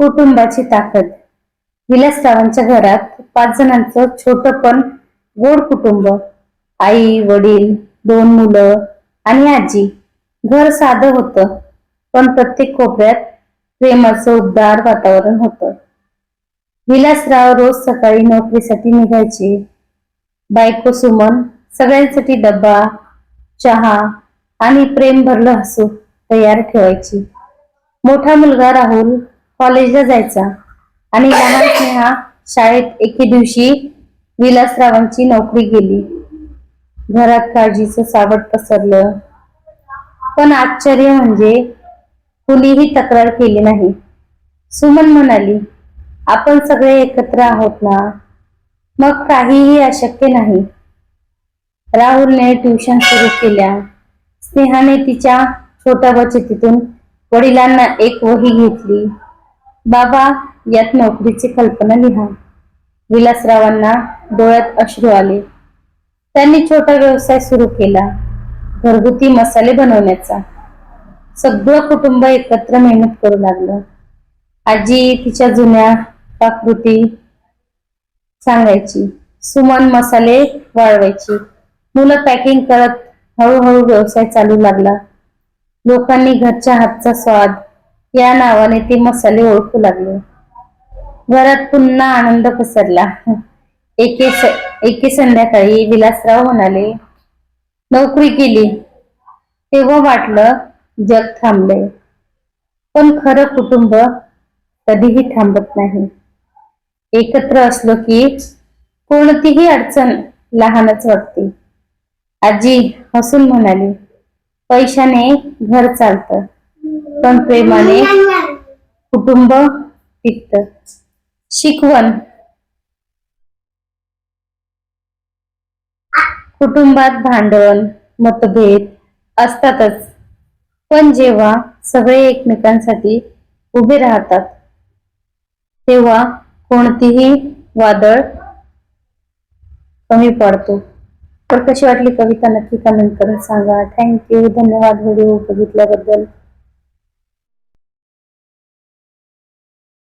कुटुंबाची ताकद. विलासरावांच्या घरात पाच जणांचं छोट पण गोड कुटुंब. आई वडील दोन मुलं आणि आजी. घर साधं होतं पण प्रत्येक कोपऱ्यात प्रेमाचं उबदार वातावरण होतं. विलासराव रोज सकाळी नोकरीसाठी निघायचे. बायको सुमन सगळ्यांसाठी डब्बा चहा आणि प्रेम भरलं हसू तयार ठेवायची. मोठा मुलगा राहुल कॉलेजला जायचा. आणि लहान स्नेहा शाळेत एके दिवशी विलासरावांची नोकरी गेली. घरात काळजीचं सावट पसरलं. पण आश्चर्य म्हणजे कुणीही तक्रार केली नाही. सुमन म्हणाली आपण सगळे एकत्र आहोत ना? मग काहीही अशक्य नाही. राहुलने ट्युशन सुरू केल्या. स्नेहाने तिच्या छोट्या बचतीतून वडिलांना एक वही घेतली. बाबा यात नोकरीची कल्पना लिहा. विलासरावांना डोळ्यात अश्रू आले. त्यांनी छोटा व्यवसाय सुरू केला. घरगुती मसाले बनवण्याचा. सगळं कुटुंब एकत्र मेहनत करू लागलं. आजी तिच्या जुन्या पाककृती सांगायची. सुमन मसाले वाळवायची. मुलं पॅकिंग करत हळूहळू व्यवसाय चालू लागला. लोकांनी घरच्या हातचा स्वाद या नावाने ते मसाले ओळखू लागले. घरात पुन्हा आनंद पसरला. एके स- एके संध्याकाळी विलासराव म्हणाले नोकरी केली. तेव्हा वाटलं जग थांबलंय. पण खरं कुटुंब कधीही थांबत नाही. एकत्र असलो की कोणतीही अडचण लहानच वाटते. आजी हसून म्हणाली पैशाने घर चालतं. पण प्रेमाने कुटुंब टिकत शिकवण. कुटुंबात भांडण मतभेद असतातच. पण जेव्हा सगळे एकमेकांसाठी उभे राहतात तेव्हा कोणतीही वादळ कमी पडतो. तर कशी वाटली कविता? नक्की कमेंट करून सांगा. थँक्यू धन्यवाद. व्हिडिओ बघितल्याबद्दल.